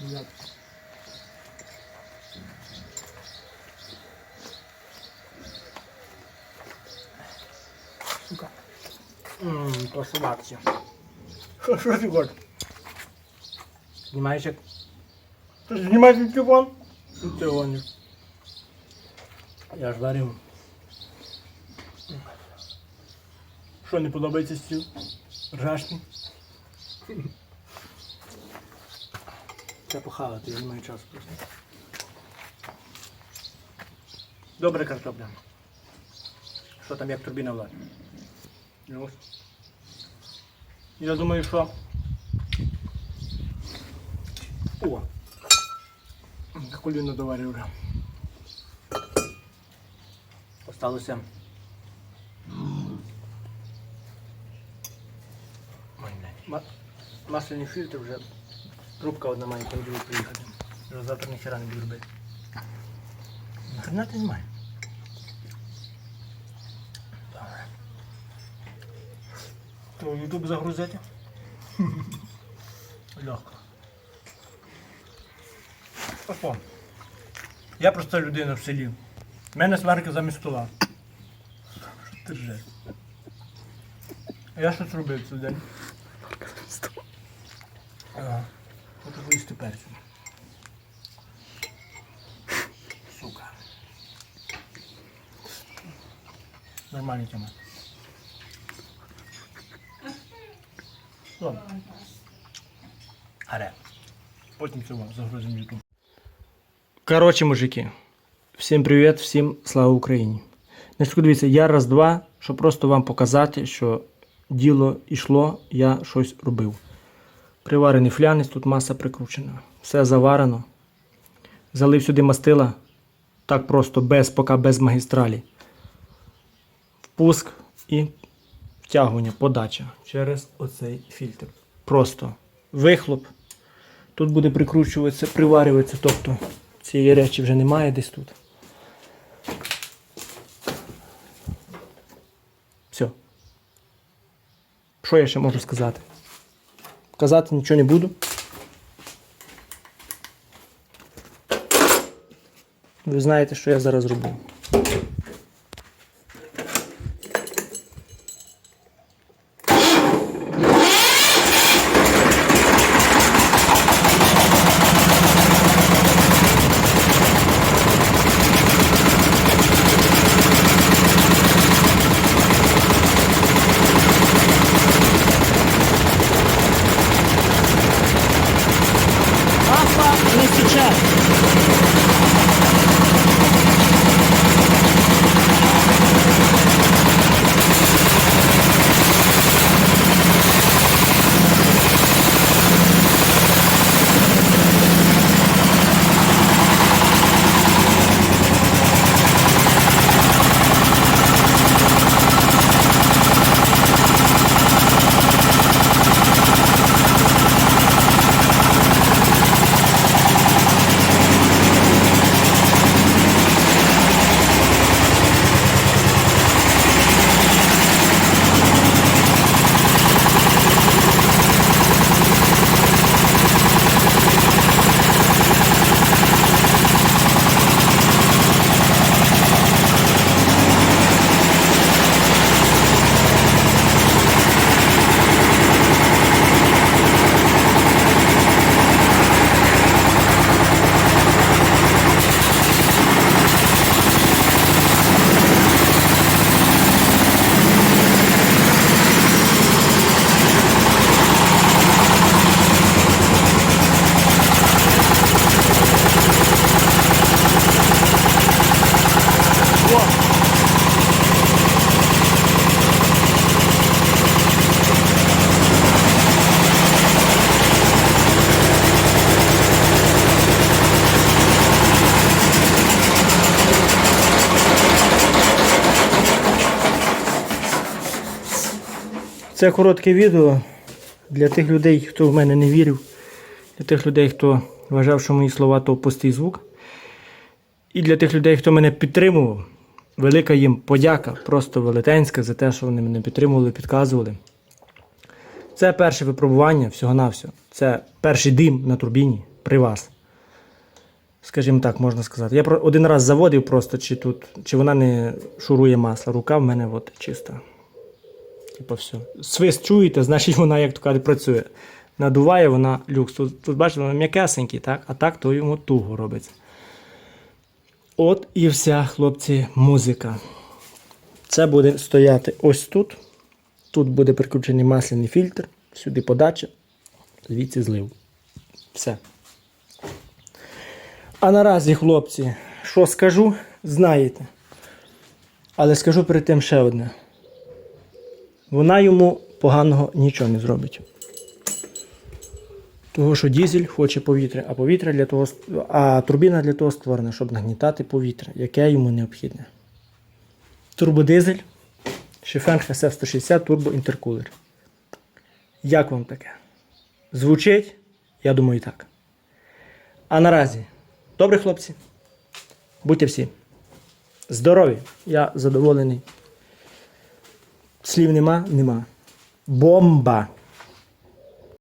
Нет. Сука. Ммм, красота Что Хорошо, Егор. Снимаешь это? Ты снимаешь телефон? Ты сегодня. Я ж варю. Що не подобається стіл? Рашний. Це похавати, я не маю часу просто. Добре картопля. Що там як турбіна владі? Ну, Я думаю, що. О! Коліно доварив вже. Осталося. Масляний фільтр вже. Трубка одна має понеділок приїхати. Вже завтра ніхера не буду робити. Нахрена ти знімає? Добре. То Ютуб загрузити? Легко. Опа. Я проста людина в селі. У мене сварка замість стола. Ржеш? А я щось робив цей день. Ага. Хочу поїсти перцю. Сука. Нормальна тема. Ладно. Аре. Потім цього загрузимо YouTube. Коротше, мужики. Всім привіт, всім слава Україні. Значить, дивіться, я раз-два, щоб просто вам показати, що діло йшло, я щось робив. Приварений флянець, тут маса прикручена. Все заварено. Залив сюди мастила. Так просто, без, поки без магістралі. Впуск і втягування, подача через оцей фільтр. Просто вихлоп. Тут буде прикручуватися, приварюватися, тобто цієї речі вже немає десь тут. Все. Що я ще можу сказати? Казати нічого не буду. Ви знаєте, що я зараз роблю. Це коротке відео для тих людей, хто в мене не вірив, для тих людей, хто вважав, що мої слова то пустий звук. І для тих людей, хто мене підтримував. Велика їм подяка, просто велетенська за те, що вони мене підтримували, підказували. Це перше випробування всього-навсього. Це перший дим на турбіні при вас. Скажімо так, можна сказати. Я один раз заводив просто, чи тут, чи вона не шурує масло. Рука в мене от чиста. Типу, все. Свист чуєте, значить вона, як то кажуть, працює. Надуває вона люкс. Тут, тут бачите, вона м'якесенький, так? а так то йому туго робиться. От і вся, хлопці, музика. Це буде стояти ось тут. Тут буде прикручений масляний фільтр, сюди подача, звідси злив. Все. А наразі, хлопці, що скажу, знаєте. Але скажу перед тим ще одне. Вона йому поганого нічого не зробить. Того, що дізель хоче повітря, а повітря для того, а турбіна для того створена, щоб нагнітати повітря, яке йому необхідне. Турбодизель, Шифенг SF160 Turbo Intercooler. Як вам таке? Звучить? Я думаю, так. А наразі, добре, хлопці. Будьте всі. Здорові! Я задоволений. Слів нема, нема. Бомба!